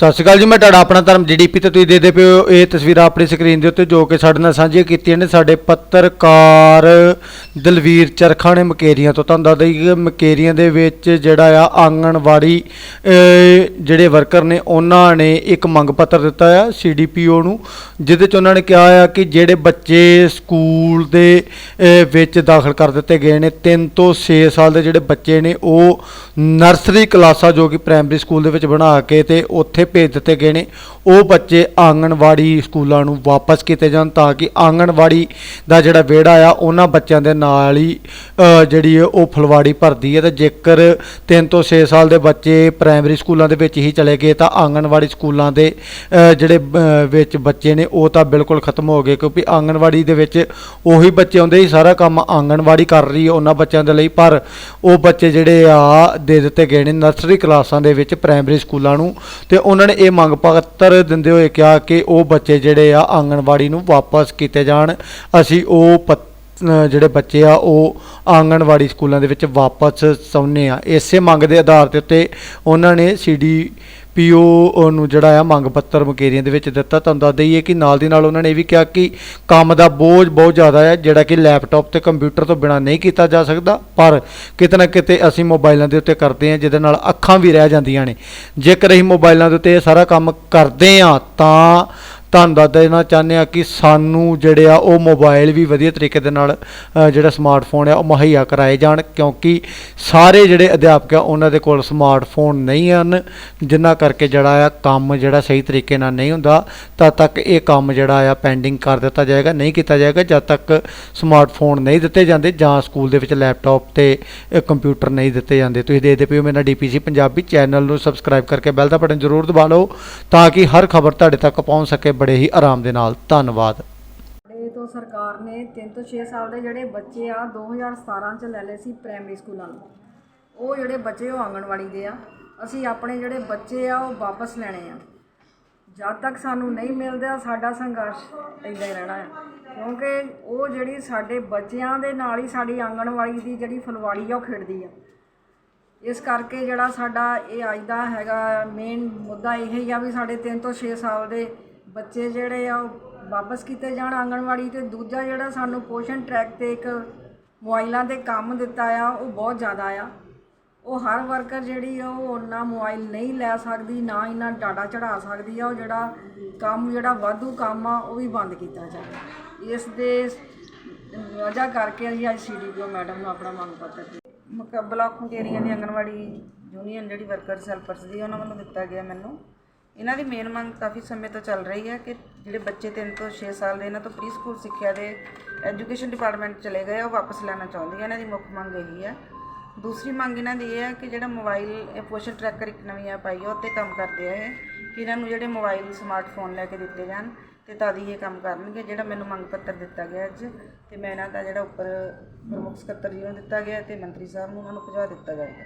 ਸਤਿ ਸ਼੍ਰੀ ਅਕਾਲ ਜੀ, ਮੈਂ ਤੁਹਾਡਾ ਆਪਣਾ ਧਰਮ ਜੀਡੀਪੀ ਤੇ ਤੁਸੀਂ ਦੇਖਦੇ ਪਏ ਹੋ। ਇਹ ਤਸਵੀਰਾਂ ਆਪਣੀ ਸਕਰੀਨ ਦੇ ਉੱਤੇ ਜੋ ਕਿ ਸਾਡੇ ਨਾਲ ਸਾਂਝੀਆਂ ਕੀਤੀਆਂ ਨੇ, ਸਾਡੇ ਪੱਤਰਕਾਰ ਦਲਵੀਰ ਚਰਖਾ ਨੇ ਮਕੇਰੀਆਂ ਤੋਂ ਤੁਹਾਨੂੰ ਦੱਸ ਦਈਏ ਕਿ ਮਕੇਰੀਆਂ ਦੇ ਵਿੱਚ ਜਿਹੜਾ ਆ, ਆਂਗਣਵਾੜੀ ਜਿਹੜੇ ਵਰਕਰ ਨੇ, ਉਹਨਾਂ ਨੇ ਇੱਕ ਮੰਗ ਪੱਤਰ ਦਿੱਤਾ ਆ ਸੀਡੀਪੀਓ ਨੂੰ, ਜਿਹਦੇ ਚ ਉਹਨਾਂ ਨੇ ਕਿਹਾ ਆ ਕਿ ਜਿਹੜੇ ਬੱਚੇ ਸਕੂਲ ਦੇ ਵਿੱਚ ਦਾਖਲ ਕਰ ਦਿੱਤੇ ਗਏ ਨੇ 3 ਤੋਂ 6 ਸਾਲ ਦੇ ਜਿਹੜੇ ਬੱਚੇ ਨੇ, ਉਹ ਨਰਸਰੀ ਕਲਾਸਾਂ ਜੋ ਕਿ ਪ੍ਰਾਇਮਰੀ ਸਕੂਲ ਦੇ ਵਿੱਚ ਬਣਾ ਕੇ ਤੇ ਉੱਥੇ ਭੇਜ ਦਿੱਤੇ ਗਏ ਨੇ, ਉਹ ਬੱਚੇ ਆਂਗਣਵਾੜੀ ਸਕੂਲਾਂ ਨੂੰ ਵਾਪਸ ਕੀਤੇ ਜਾਣ ਤਾਂ ਕਿ ਆਂਗਣਵਾੜੀ ਦਾ ਜਿਹੜਾ ਵਿਹੜਾ ਆ, ਉਹਨਾਂ ਬੱਚਿਆਂ ਦੇ ਨਾਲ ਹੀ ਜਿਹੜੀ ਉਹ ਫੁਲਵਾੜੀ ਭਰਦੀ ਹੈ ਤੇ ਜੇਕਰ 3 ਤੋਂ 6 ਸਾਲ ਦੇ ਬੱਚੇ ਪ੍ਰਾਇਮਰੀ ਸਕੂਲਾਂ ਦੇ ਵਿੱਚ ਹੀ ਚਲੇ ਗਏ ਤਾਂ ਆਂਗਣਵਾੜੀ ਸਕੂਲਾਂ ਦੇ ਜਿਹੜੇ ਵਿੱਚ ਬੱਚੇ ਨੇ ਉਹ ਤਾਂ ਬਿਲਕੁਲ ਖਤਮ ਹੋ ਗਏ ਕਿਉਂਕਿ ਆਂਗਣਵਾੜੀ ਦੇ ਵਿੱਚ ਉਹੀ ਬੱਚੇ ਆਉਂਦੇ ਹੀ ਸਾਰਾ ਕੰਮ ਆਂਗਣਵਾੜੀ ਕਰ ਰਹੀ ਹੈ ਉਹਨਾਂ ਬੱਚਿਆਂ ਦੇ ਲਈ, ਪਰ ਉਹ ਬੱਚੇ ਜਿਹੜੇ ਆ ਦੇ ਦਿੱਤੇ ਗਏ ਨੇ ਨਰਸਰੀ ਕਲਾਸਾਂ ਦੇ ਵਿੱਚ ਪ੍ਰਾਇਮਰੀ ਸਕੂਲਾਂ ਨੂੰ ਤੇ ਉਹਨਾਂ ਨੇ ਇਹ ਮੰਗ ਪੱਤਰ ਦਿੰਦੇ ਹੋਏ ਕਿਹਾ ਕਿ ਉਹ ਬੱਚੇ ਜਿਹੜੇ ਆ ਆਂਗਣਵਾੜੀ ਨੂੰ ਵਾਪਸ ਕੀਤੇ ਜਾਣ, ਅਸੀਂ ਉਹ ਪੱਤ- ਜਿਹੜੇ ਬੱਚੇ ਆ, ਉਹ ਆਂਗਣਵਾੜੀ ਸਕੂਲਾਂ ਦੇ ਵਿੱਚ ਵਾਪਸ ਚਾਹੁੰਦੇ ਆ। ਇਸੇ ਮੰਗ ਦੇ ਆਧਾਰ ਦੇ ਉੱਤੇ ਉਹਨਾਂ ਨੇ ਸੀਡੀ ਪੀਓ ਨੂੰ ਜਿਹੜਾ ਆ, ਮੰਗ ਪੱਤਰ ਮੁਕੇਰੀਆਂ ਦੇ ਵਿੱਚ ਦਿੱਤਾ। ਤੁਹਾਨੂੰ ਦੱਸ ਦਈਏ ਕਿ ਨਾਲ ਦੀ ਨਾਲ ਉਹਨਾਂ ਨੇ ਇਹ ਵੀ ਕਿਹਾ ਕਿ ਕੰਮ ਦਾ ਬੋਝ ਬਹੁਤ ਜ਼ਿਆਦਾ ਹੈ ਜਿਹੜਾ ਕਿ ਲੈਪਟਾਪ ਤੇ ਕੰਪਿਊਟਰ ਤੋਂ ਬਿਨਾ ਨਹੀਂ ਕੀਤਾ ਜਾ ਸਕਦਾ। ਪਰ ਕਿਤੇ ਨਾ ਕਿਤੇ ਅਸੀਂ ਮੋਬਾਈਲਾਂ ਦੇ ਉੱਤੇ ਕਰਦੇ ਹਾਂ ਜਿਹਦੇ ਨਾਲ ਅੱਖਾਂ ਵੀ ਰਹਿ ਜਾਂਦੀਆਂ ਨੇ। ਜੇਕਰ ਅਸੀਂ ਮੋਬਾਈਲਾਂ ਦੇ ਉੱਤੇ ਇਹ ਸਾਰਾ ਕੰਮ ਕਰਦੇ ਹਾਂ ਤਾਂ ਧੰਨਵਾਦ ਦੱਸ ਦੇਣਾ ਚਾਹੁੰਦੇ ਆ ਕਿ ਸਾਨੂੰ ਜਿਹੜੇ ਆ ਉਹ ਮੋਬਾਈਲ ਵੀ ਵਧੀਆ ਤਰੀਕੇ ਦੇ ਨਾਲ ਅ, ਜਿਹੜਾ ਸਮਾਰਟਫੋਨ ਆ ਉਹ ਮੁਹੱਈਆ ਕਰਾਏ ਜਾਣ ਕਿਉਂਕਿ ਸਾਰੇ ਜਿਹੜੇ ਅਧਿਆਪਕ ਆ ਉਹਨਾਂ ਦੇ ਕੋਲ ਸਮਾਰਟਫੋਨ ਨਹੀਂ ਹਨ ਜਿੰਨਾ ਕਰਕੇ ਜਿਹੜਾ ਆ ਕੰਮ ਜਿਹੜਾ ਸਹੀ ਤਰੀਕੇ ਨਾਲ ਨਹੀਂ ਹੁੰਦਾ ਤਦ ਤੱਕ ਇਹ ਕੰਮ ਜਿਹੜਾ ਆ ਪੈਂਡਿੰਗ ਕਰ ਦਿੱਤਾ ਜਾਏਗਾ ਨਹੀਂ ਕੀਤਾ ਜਾਏਗਾ ਜਦ ਤੱਕ ਸਮਾਰਟਫੋਨ ਨਹੀਂ ਦਿੱਤੇ ਜਾਂਦੇ ਜਾਂ ਸਕੂਲ ਦੇ ਵਿੱਚ ਲੈਪਟਾਪ ਤੇ ਕੰਪਿਊਟਰ ਨਹੀਂ ਦਿੱਤੇ ਜਾਂਦੇ। ਤੁਸੀਂ ਦੇਖਦੇ ਪਏ ਹੋ ਮੇਰਾ ਡੀਪੀਸੀ ਪੰਜਾਬੀ ਚੈਨਲ ਨੂੰ ਸਬਸਕ੍ਰਾਈਬ ਕਰਕੇ ਬੈਲ ਦਾ ਬਟਨ ਜ਼ਰੂਰ ਦਬਾ ਲਓ ਤਾਂ ਕਿ ਹਰ ਖਬਰ ਤੁਹਾਡੇ ਤੱਕ ਪਹੁੰਚ ਸਕੇ। ਬੜੇ ਹੀ ਆਰਾਮ ਦੇ ਨਾਲ। ਧੰਨਵਾਦ। ਸਾਡੇ ਤੋਂ ਸਰਕਾਰ ਨੇ 3 ਤੋਂ 6 ਸਾਲ ਦੇ ਜਿਹੜੇ ਬੱਚੇ ਆ 2017 ਚ ਲੈ ਲਏ ਸੀ ਪ੍ਰਾਇਮਰੀ ਸਕੂਲਾਂ ਨੂੰ। ਉਹ ਜਿਹੜੇ ਬੱਚੇ ਉਹ ਆਂਗਣਵਾੜੀ ਦੇ ਆ। ਅਸੀਂ ਆਪਣੇ ਜਿਹੜੇ ਬੱਚੇ ਆ, ਉਹ ਵਾਪਸ ਲੈਣੇ ਆ। ਜਦ ਤੱਕ ਸਾਨੂੰ ਨਹੀਂ ਮਿਲਦਾ, ਸਾਡਾ ਸੰਘਰਸ਼ ਇੱਦਾਂ ਹੀ ਰਹਿਣਾ ਹੈ ਕਿਉਂਕਿ ਉਹ ਜਿਹੜੀ ਸਾਡੇ ਬੱਚਿਆਂ ਦੇ ਨਾਲ ਹੀ ਸਾਡੀ ਆਂਗਣਵਾੜੀ ਦੀ ਜਿਹੜੀ ਫੁਲਵਾੜੀ ਆ, ਉਹ ਖੇਡਦੀ ਆ। ਇਸ ਕਰਕੇ ਜਿਹੜਾ ਸਾਡਾ ਇਹ ਅੱਜ ਦਾ ਹੈਗਾ ਮੇਨ ਮੁੱਦਾ ਇਹ ਹੀ ਆ ਵੀ ਸਾਡੇ 3 ਤੋਂ 6 ਸਾਲ ਦੇ ਬੱਚੇ ਜਿਹੜੇ ਆ ਉਹ ਵਾਪਸ ਕੀਤੇ ਜਾਣ ਆਂਗਣਵਾੜੀ ਤੇ ਦੂਜਾ ਜਿਹੜਾ ਸਾਨੂੰ ਪੋਸ਼ਣ ਟਰੈਕ ਤੇ ਇੱਕ ਮੋਬਾਈਲਾਂ ਤੇ ਕੰਮ ਦਿੱਤਾ ਆ, ਉਹ ਬਹੁਤ ਜ਼ਿਆਦਾ ਆ। ਉਹ ਹਰ ਵਰਕਰ ਜਿਹੜੀ ਆ, ਉਹ ਉਹਨਾਂ ਮੋਬਾਈਲ ਨਹੀਂ ਲੈ ਸਕਦੀ, ਨਾ ਇਹਨਾਂ ਡਾਟਾ ਚੜਾ ਸਕਦੀ ਆ, ਉਹ ਜਿਹੜਾ ਕੰਮ, ਜਿਹੜਾ ਵਾਧੂ ਕੰਮ ਆ, ਉਹ ਵੀ ਬੰਦ ਕੀਤਾ ਜਾਵੇ। ਇਸ ਦੇ ਵਜ੍ਹਾ ਕਰਕੇ ਅਸੀਂ ਅੱਜ ਸੀਡੀਪੀਓ ਮੈਡਮ ਨੂੰ ਆਪਣਾ ਮੰਗ ਪੱਤਰ ਦੇ ਬਲਾਕ ਮੁਕੇਰੀਆਂ ਦੀ ਆਂਗਣਵਾੜੀ ਯੂਨੀਅਨ ਜਿਹੜੀ ਵਰਕਰਸ, ਹੈਲਪਰਸ ਦੀ, ਉਹਨਾਂ ਵੱਲੋਂ ਦਿੱਤਾ ਗਿਆ ਮੈਨੂੰ। ਇਹਨਾਂ ਦੀ ਮੇਨ ਮੰਗ ਕਾਫੀ ਸਮੇਂ ਤੋਂ ਚੱਲ ਰਹੀ ਹੈ ਕਿ ਜਿਹੜੇ ਬੱਚੇ 3 ਤੋਂ 6 ਸਾਲ ਦੇ ਇਹਨਾਂ ਤੋਂ ਪ੍ਰੀ ਸਕੂਲ ਸਿੱਖਿਆ ਦੇ ਐਜੂਕੇਸ਼ਨ ਡਿਪਾਰਟਮੈਂਟ ਚਲੇ ਗਏ ਆ, ਉਹ ਵਾਪਸ ਲੈਣਾ ਚਾਹੁੰਦੀ ਹੈ ਇਹਨਾਂ ਦੀ ਮੁੱਖ ਮੰਗ ਇਹੀ ਹੈ। ਦੂਸਰੀ ਮੰਗ ਇਹਨਾਂ ਦੀ ਇਹ ਹੈ ਕਿ ਜਿਹੜਾ ਮੋਬਾਈਲ ਇਹ ਪੋਸ਼ਨ ਟਰੈਕਰ ਇੱਕ ਨਵੀਂ ਐਪ ਆਈ ਹੈ ਉੱਤੇ ਕੰਮ ਕਰਦੇ ਆ ਇਹ ਕਿ ਇਹਨਾਂ ਨੂੰ ਜਿਹੜੇ ਮੋਬਾਈਲ ਸਮਾਰਟਫੋਨ ਲੈ ਕੇ ਦਿੱਤੇ ਜਾਣ ਤੇ ਤਦ ਹੀ ਇਹ ਕੰਮ ਕਰਨਗੇ ਜਿਹੜਾ ਮੈਨੂੰ ਮੰਗ ਪੱਤਰ ਦਿੱਤਾ ਗਿਆ ਅੱਜ ਤੇ ਮੈਂ ਇਹਨਾਂ ਦਾ ਜਿਹੜਾ ਉੱਪਰ ਪ੍ਰਮੁੱਖ ਸਕੱਤਰ ਜੀ ਨੂੰ ਦਿੱਤਾ ਗਿਆ ਤੇ ਮੰਤਰੀ ਸਾਹਿਬ ਨੂੰ ਉਹਨਾਂ ਨੂੰ ਭਜਵਾ ਦਿੱਤਾ ਜਾਏਗਾ।